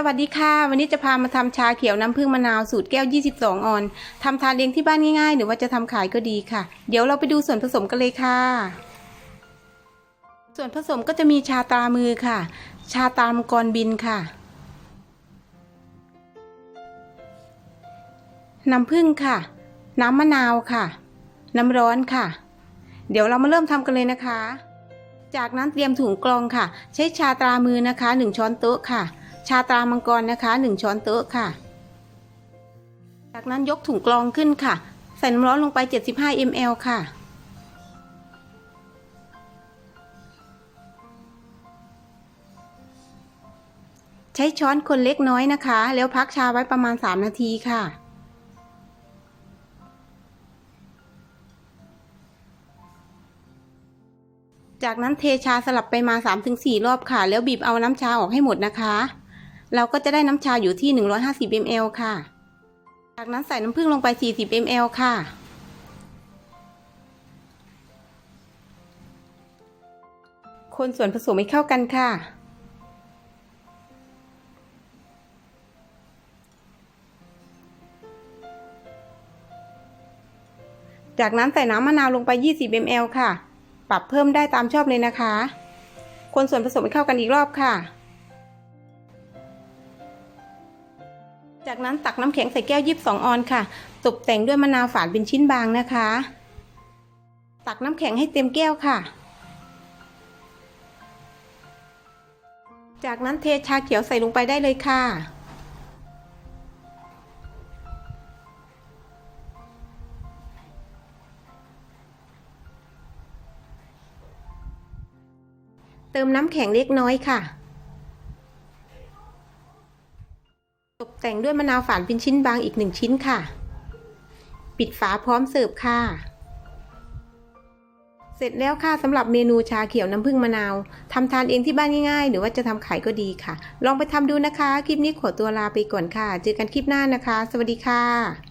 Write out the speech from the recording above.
สวัสดีค่ะ วันนี้จะพามาทำชาเขียวน้ำผึ้งมะนาวสูตรแก้ว 22 ออนทำทานเองที่บ้านง่ายๆ หรือว่าจะทำขายก็ดีค่ะ เดี๋ยวเราไปดูส่วนผสมกันเลยค่ะ ส่วนผสมก็จะมีชาตรามือค่ะ ชาตามังกรบินค่ะน้ำผึ้งค่ะ น้ำมะนาวค่ะ น้ำร้อนค่ะ เดี๋ยวเรามาเริ่มทำกันเลยนะคะ จากนั้นเตรียมถุงกรองค่ะ ใช้ชาตรามือนะคะ 1 ช้อนโต๊ะค่ะ ชาตรามังกรนะคะ 1 ช้อนโต๊ะค่ะ จากนั้นยกถุงกรองขึ้นค่ะ ใส่น้ำร้อนลงไป 75 ml ค่ะ ใช้ช้อนคนเล็กน้อยนะคะ แล้วพักชาไว้ประมาณ 3 นาทีค่ะจากนั้นเทชาสลับไปมา 3-4 รอบค่ะ แล้วบีบเอาน้ำชาออกให้หมดนะคะ เราก็จะได้น้ำชาอยู่ที่ 150 ml ค่ะ จากนั้นใส่น้ำผึ้งลงไป 40 ml ค่ะ คนส่วนผสมให้เข้ากันค่ะ จากนั้นใส่น้ำมะนาวลงไป 20 ml ค่ะ ปรับเพิ่มได้ตามชอบเลยนะคะ คนส่วนผสมให้เข้ากันอีกรอบค่ะ จากนั้นตักน้ำแข็งใส่แก้ว22ออนค่ะ ตกแต่งด้วยมะนาวฝานเป็นชิ้นบางนะคะ ตักน้ำแข็งให้เต็มแก้วค่ะ จากนั้นเทชาเขียวใส่ลงไปได้เลยค่ะเติมน้ำแข็งเล็กน้อยค่ะ ตกแต่งด้วยมะนาวฝานเป็นชิ้นบางอีกหนึ่งชิ้นค่ะ ปิดฝาพร้อมเสิร์ฟค่ะ เสร็จแล้วค่ะสำหรับเมนูชาเขียวน้ำผึ้งมะนาวทำทานเองที่บ้านง่ายๆ หรือว่าจะทำขายก็ดีค่ะ ลองไปทำดูนะคะ คลิปนี้ขอตัวลาไปก่อนค่ะ เจอกันคลิปหน้านะคะ สวัสดีค่ะ